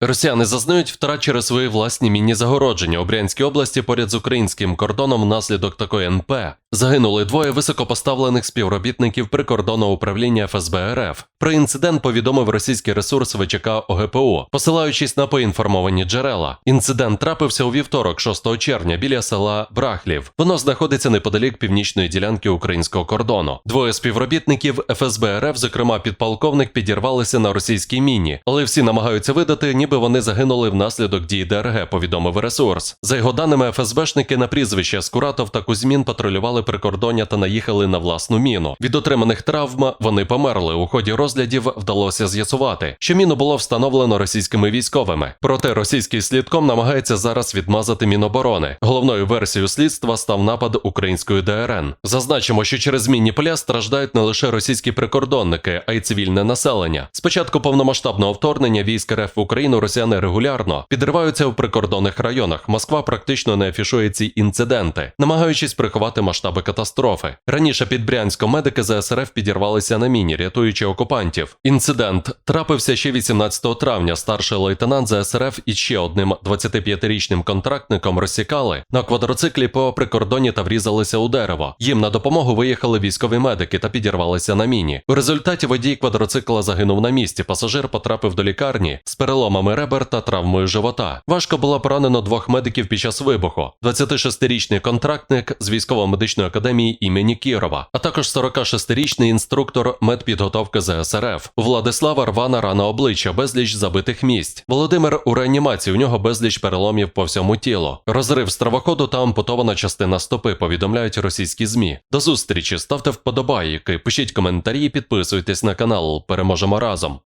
Росіяни зазнають втрат через свої власні мінні загородження у Брянській області поряд з українським кордоном внаслідок такої НП. Загинули двоє високопоставлених співробітників прикордонного управління ФСБ РФ. Про інцидент повідомив російський ресурс ВЧК ОГПУ, посилаючись на поінформовані джерела. Інцидент трапився у вівторок, 6 червня, біля села Брахлів. Воно знаходиться неподалік північної ділянки українського кордону. Двоє співробітників ФСБ РФ, зокрема підполковник, підірвалися на російській міні, але всі намагаються видати, ніби вони загинули внаслідок дій ДРГ, повідомив ресурс. За його даними, ФСБшники на прізвище Скуратов та Кузьмін патрулювали прикордоння та наїхали на власну міну. Від отриманих травм вони померли. У ході розглядів вдалося з'ясувати, що міну було встановлено російськими військовими. Проте російський слідком намагається зараз відмазати Міноборони. Головною версією слідства став напад української ДРН. Зазначимо, що через мінні поля страждають не лише російські прикордонники, а й цивільне населення. Спочатку повномасштабного вторгнення військ РФ в Україну росіяни регулярно підриваються у прикордонних районах. Москва практично не афішує ці інциденти, намагаючись приховати масштаби катастрофи. Раніше під Брянськом медики ЗСРФ підірвалися на міні, рятуючи окупантів. Інцидент трапився ще 18 травня. Старший лейтенант ЗСРФ і ще одним 25-річним контрактником розсікали на квадроциклі по прикордоні та врізалися у дерево. Їм на допомогу виїхали військові медики та підірвалися на міні. У результаті водій квадроцикла загинув на місці. Пасажир потрапив до лікарні з переломами ребер та травмою живота. Важко було поранено двох медиків під час вибуху: 26-річний контрактник з військово-медичної академії імені Кірова, а також 46-річний інструктор медпідготовки ЗСРФ. Владислава рвана рана обличчя, безліч забитих місць. Володимир у реанімації. У нього безліч переломів по всьому тілу. Розрив стравоходу та ампутована частина стопи. Повідомляють російські змі. До зустрічі ставте вподобайки, пишіть коментарі, підписуйтесь на канал. Переможемо разом.